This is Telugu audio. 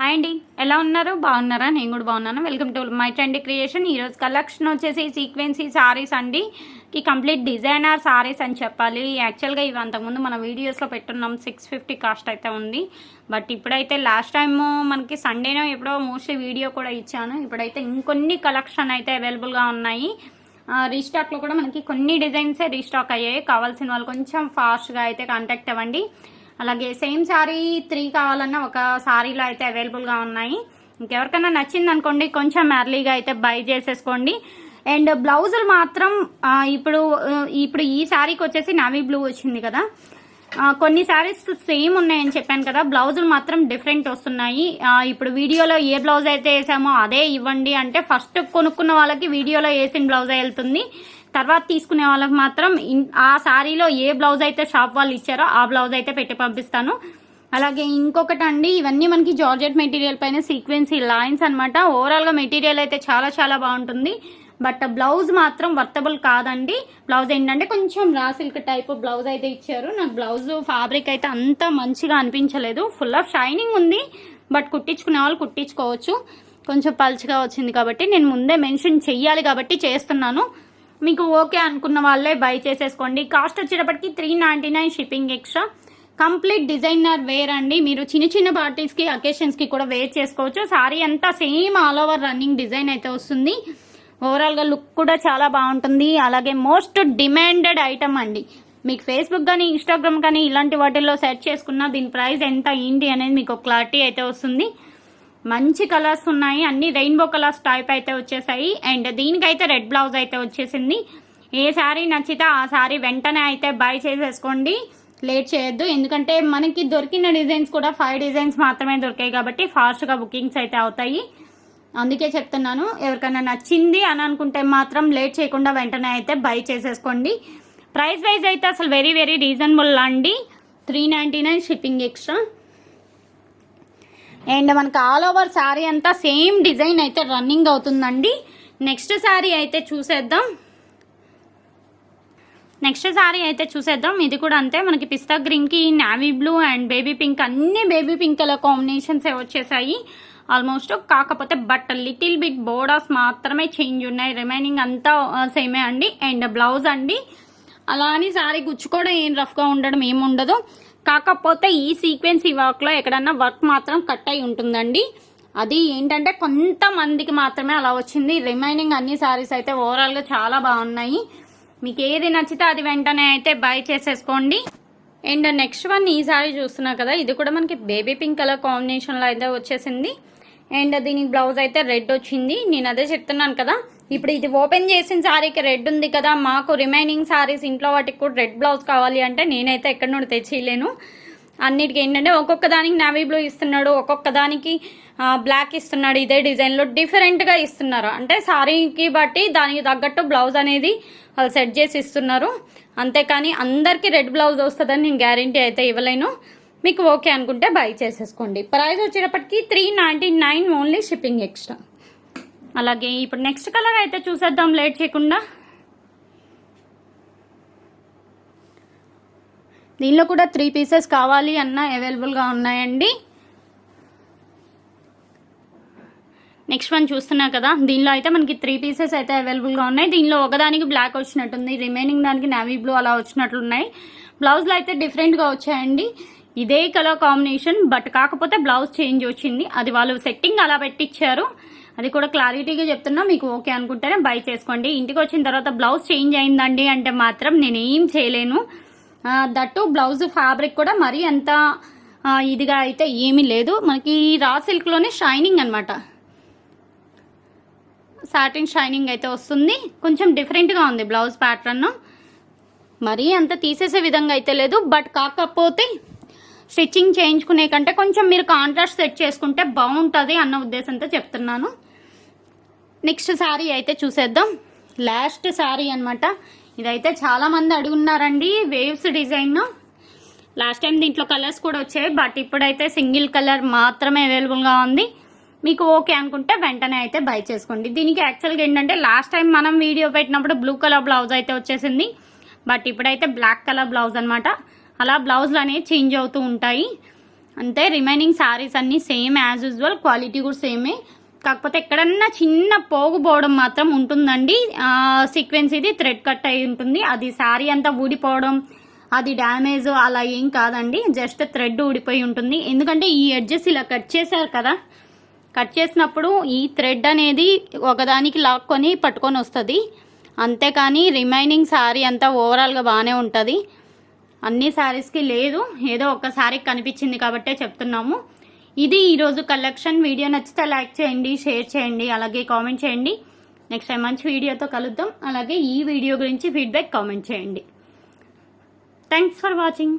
హాయ్ అండి. ఎలా ఉన్నారు? బాగున్నారా? నేను కూడా బాగున్నాను. Welcome to my trend creation ఈరోజు కలెక్షన్ వచ్చేసి సీక్వెన్సీ సారీస్ అండి. ఈ కంప్లీట్ డిజైనర్ సారీస్ అని చెప్పాలి. యాక్చువల్గా ఇవి అంతకుముందు మన వీడియోస్లో పెట్టున్నాం. సిక్స్ ఫిఫ్టీ కాస్ట్ అయితే ఉంది. బట్ ఇప్పుడైతే లాస్ట్ టైము మనకి సండేనో ఎప్పుడో మోస్ట్లీ వీడియో కూడా ఇచ్చాను. ఇప్పుడైతే ఇంకొన్ని కలెక్షన్ అయితే అవైలబుల్గా ఉన్నాయి. రీస్టాక్లో కూడా మనకి కొన్ని డిజైన్సే రీస్టాక్ అయ్యాయి. కావాల్సిన వాళ్ళు కొంచెం ఫాస్ట్గా అయితే కాంటాక్ట్ అవ్వండి. అలాగే సేమ్ శారీ త్రీ కావాలన్నా ఒక శారీలో అయితే అవైలబుల్గా ఉన్నాయి. ఇంకెవరికైనా నచ్చింది అనుకోండి కొంచెం ఎర్లీగా అయితే బై చేసేసుకోండి. అండ్ బ్లౌజులు మాత్రం ఇప్పుడు ఇప్పుడు ఈ శారీకి వచ్చేసి నావీ బ్లూ వచ్చింది కదా. కొన్ని శారీస్ సేమ్ ఉన్నాయని చెప్పాను కదా బ్లౌజులు మాత్రం డిఫరెంట్ వస్తున్నాయి. ఇప్పుడు వీడియోలో ఏ బ్లౌజ్ అయితే వేసామో అదే ఇవ్వండి అంటే ఫస్ట్ కొనుక్కున్న వాళ్ళకి వీడియోలో వేసిన బ్లౌజ్ వెళ్తుంది. తర్వాత తీసుకునే వాళ్ళకి మాత్రం ఆ శారీలో ఏ బ్లౌజ్ అయితే షాప్ వాళ్ళు ఇచ్చారో ఆ బ్లౌజ్ అయితే పెట్టి పంపిస్తాను. అలాగే ఇంకొకటి అండి ఇవన్నీ మనకి జార్జెట్ మెటీరియల్ పైన సీక్వెన్సీ లైన్స్ అనమాట ఓవరాల్గా మెటీరియల్ అయితే చాలా చాలా బాగుంటుంది. బట్ బ్లౌజ్ మాత్రం వర్తబుల్ కాదండి. బ్లౌజ్ ఏంటంటే కొంచెం రా సిల్క్ టైప్ బ్లౌజ్ అయితే ఇచ్చారు. నాకు బ్లౌజ్ ఫ్యాబ్రిక్ అయితే అంత మంచిగా అనిపించలేదు. ఫుల్ ఆఫ్ షైనింగ్ ఉంది. బట్ కుట్టించుకునే వాళ్ళు కుట్టించుకోవచ్చు. కొంచెం పల్చగా వచ్చింది కాబట్టి నేను ముందే మెన్షన్ చెయ్యాలి కాబట్టి చేస్తున్నాను. మీకు ఓకే అనుకున్న వాళ్ళే బై చేసేసుకోండి. కాస్ట్ వచ్చేటప్పటికి three ninety nine shipping extra complete designer wear అండి. మీరు చిన్న చిన్న పార్టీస్కి అకేషన్స్కి కూడా వేర్ చేసుకోవచ్చు. సారీ అంతా same all over running design అయితే వస్తుంది. ఓవరాల్గా లుక్ కూడా చాలా బాగుంటుంది. అలాగే మోస్ట్ డిమాండెడ్ ఐటమ్ అండి. మీకు ఫేస్బుక్ కానీ ఇన్స్టాగ్రామ్ కానీ ఇలాంటి వాటిల్లో సెర్చ్ చేసుకున్న దీని ప్రైస్ ఎంత ఏంటి అనేది మీకు క్లారిటీ అయితే వస్తుంది. మంచి కలర్స్ ఉన్నాయి. అన్ని రెయిన్బో కలర్స్ టైప్ అయితే వచ్చేసాయి. అండ్ దీనికైతే రెడ్ బ్లౌజ్ అయితే వచ్చేసింది. ఏ శారీ నచ్చితే ఆ శారీ వెంటనే అయితే బై చేసేసుకోండి. లేట్ చేయొద్దు. ఎందుకంటే మనకి దొరికిన డిజైన్స్ కూడా ఫైవ్ డిజైన్స్ మాత్రమే దొరికాయి కాబట్టి ఫాస్ట్గా బుకింగ్స్ అయితే అవుతాయి. అందుకే చెప్తున్నాను ఎవరికైనా నచ్చింది అని అనుకుంటే మాత్రం లేట్ చేయకుండా వెంటనే అయితే బై చేసేసుకోండి. ప్రైస్ వైజ్ అయితే అసలు వెరీ వెరీ రీజనబుల్ అండి. Three ninety nine shipping extra and మనకు ఆల్ ఓవర్ శారీ అంతా సేమ్ డిజైన్ అయితే రన్నింగ్ అవుతుందండి. నెక్స్ట్ శారీ అయితే చూసేద్దాం. నెక్స్ట్ శారీ అయితే చూసేద్దాం. ఇది కూడా అంతే. మనకి పిస్తా గ్రీన్కి navy blue and baby pink అన్ని బేబీ పింక్ కలర్ కాంబినేషన్స్ వచ్చేసాయి. ఆల్మోస్ట్ కాకపోతే బట్ లిటిల్ బిట్ బోర్డర్స్ మాత్రమే చేంజ్ ఉన్నాయి. రిమైనింగ్ అంతా సేమే అండి. అండ్ బ్లౌజ్ అండి. అలా అని శారీ గుచ్చుకోవడం ఏం రఫ్గా ఉండడం ఏముండదు కాకపోతే ఈ సీక్వెన్సీ వర్క్లో ఎక్కడన్నా వర్క్ మాత్రం కట్ అయి ఉంటుందండి. అది ఏంటంటే కొంతమందికి మాత్రమే అలా వచ్చింది. రిమైనింగ్ అన్ని శారీస్ అయితే ఓవరాల్గా చాలా బాగున్నాయి. మీకు ఏది నచ్చితే అది వెంటనే అయితే బై చేసేసుకోండి. అండ్ నెక్స్ట్ వన్ ఈ సారీ చూస్తున్నా కదా ఇది కూడా మనకి బేబీ పింక్ కలర్ కాంబినేషన్లో అయితే వచ్చేసింది. అండ్ దీనికి బ్లౌజ్ అయితే రెడ్ వచ్చింది. నేను అదే చెప్తున్నాను కదా ఇప్పుడు ఇది ఓపెన్ చేసిన సారీకి రెడ్ ఉంది కదా మాకు రిమైనింగ్ సారీస్ ఇంట్లో వాటికి కూడా రెడ్ బ్లౌజ్ కావాలి అంటే నేనైతే ఎక్కడి నుండి తెచ్చిలేను అన్నిటికీ ఏంటంటే ఒక్కొక్క దానికి నావీ బ్లూ ఇస్తున్నాడు ఒక్కొక్క దానికి బ్లాక్ ఇస్తున్నాడు ఇదే డిజైన్లో డిఫరెంట్గా ఇస్తున్నారు. అంటే సారీకి బట్టి దానికి తగ్గట్టు బ్లౌజ్ అనేది వాళ్ళు సెట్ చేసి ఇస్తున్నారు. అంతేకాని అందరికీ రెడ్ బ్లౌజ్ వస్తుందని నేను గ్యారంటీ అయితే ఇవ్వలేను. మీకు ఓకే అనుకుంటే బై చేసేసుకోండి. ప్రైస్ వచ్చేటప్పటికి three ninety nine only shipping extra అలాగే ఇప్పుడు నెక్స్ట్ కలర్ అయితే చూసేద్దాం లేట్ చేయకుండా. దీనిలో కూడా త్రీ పీసెస్ కావాలి అన్న అవైలబుల్గా ఉన్నాయండి. నెక్స్ట్ వన్ చూస్తున్నా కదా దీనిలో అయితే మనకి త్రీ పీసెస్ అయితే అవైలబుల్గా ఉన్నాయి. దీనిలో ఒకదానికి బ్లాక్ వచ్చినట్టుంది రిమైనింగ్ దానికి నావీ బ్లూ అలా వచ్చినట్లున్నాయి. బ్లౌజ్లో అయితే డిఫరెంట్గా వచ్చాయండి. ఇదే కలర్ కాంబినేషన్ బట్ కాకపోతే బ్లౌజ్ చేంజ్ వచ్చింది. అది వాళ్ళు సెట్టింగ్ అలా పెట్టించారు అది కూడా క్లారిటీగా చెప్తున్నా మీకు ఓకే అనుకుంటేనే బై చేసుకోండి. ఇంటికి వచ్చిన తర్వాత బ్లౌజ్ చేంజ్ అయిందండి అంటే మాత్రం నేను ఏం చేయలేను దట్టు బ్లౌజ్ ఫ్యాబ్రిక్ కూడా మరీ అంత ఇదిగా అయితే ఏమీ లేదు. మనకి రా సిల్క్లోనే షైనింగ్ అనమాట సాటిన్ షైనింగ్ అయితే వస్తుంది. కొంచెం డిఫరెంట్గా ఉంది బ్లౌజ్ ప్యాటర్న్. మరీ అంత తీసేసే విధంగా అయితే లేదు. బట్ కాకపోతే స్టిచ్చింగ్ చేయించుకునే కంటే కొంచెం మీరు కాంట్రాస్ట్ సెట్ చేసుకుంటే బాగుంటుంది అన్న ఉద్దేశంతో చెప్తున్నాను. నెక్స్ట్ శారీ అయితే చూసేద్దాం. లాస్ట్ శారీ అనమాట ఇదైతే చాలామంది అడుగున్నారండి వేవ్స్ డిజైన్. లాస్ట్ టైం దీంట్లో కలర్స్ కూడా వచ్చాయి బట్ ఇప్పుడైతే సింగిల్ కలర్ మాత్రమే అవైలబుల్గా ఉంది. మీకు ఓకే అనుకుంటే వెంటనే అయితే బై చేసుకోండి. దీనికి యాక్చువల్గా ఏంటంటే లాస్ట్ టైం మనం వీడియో పెట్టినప్పుడు బ్లూ కలర్ బ్లౌజ్ అయితే వచ్చేసింది. బట్ ఇప్పుడైతే బ్లాక్ కలర్ బ్లౌజ్ అనమాట అలా బ్లౌజ్లు అనేవి చేంజ్ అవుతూ ఉంటాయి. అంతే రిమైనింగ్ శారీస్ అన్నీ సేమ్ యాజ్ యూజువల్ క్వాలిటీ కూడా సేమే కాకపోతే ఎక్కడన్నా చిన్న పోగు పోవడం మాత్రం ఉంటుందండి. సీక్వెన్స్ ఇది థ్రెడ్ కట్ అయి ఉంటుంది. అది శారీ అంతా ఊడిపోవడం అది డ్యామేజ్ అలా ఏం కాదండి. జస్ట్ థ్రెడ్ ఊడిపోయి ఉంటుంది. ఎందుకంటే ఈ ఎడ్జెస్ ఇలా కట్ చేశారు కదా. కట్ చేసినప్పుడు ఈ థ్రెడ్ అనేది ఒకదానికి లాక్కొని పట్టుకొని వస్తుంది. అంతేకాని రిమైనింగ్ శారీ అంతా ఓవరాల్గా బాగానే ఉంటుంది. అన్ని శారీస్కి లేదు. ఏదో ఒక శారీకి కనిపించింది కాబట్టే చెప్తున్నాము. ఇది ఈరోజు కలెక్షన్. వీడియో నచ్చితే లైక్ చేయండి షేర్ చేయండి అలాగే కామెంట్ చేయండి. నెక్స్ట్ టైం మంచి వీడియోతో కలుద్దాం. అలాగే ఈ వీడియో గురించి ఫీడ్బ్యాక్ కామెంట్ చేయండి. Thanks for watching.